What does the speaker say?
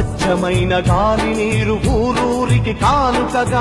స్వచ్ఛమైన గాలి నీరు ఊరూరికి కానుకగా.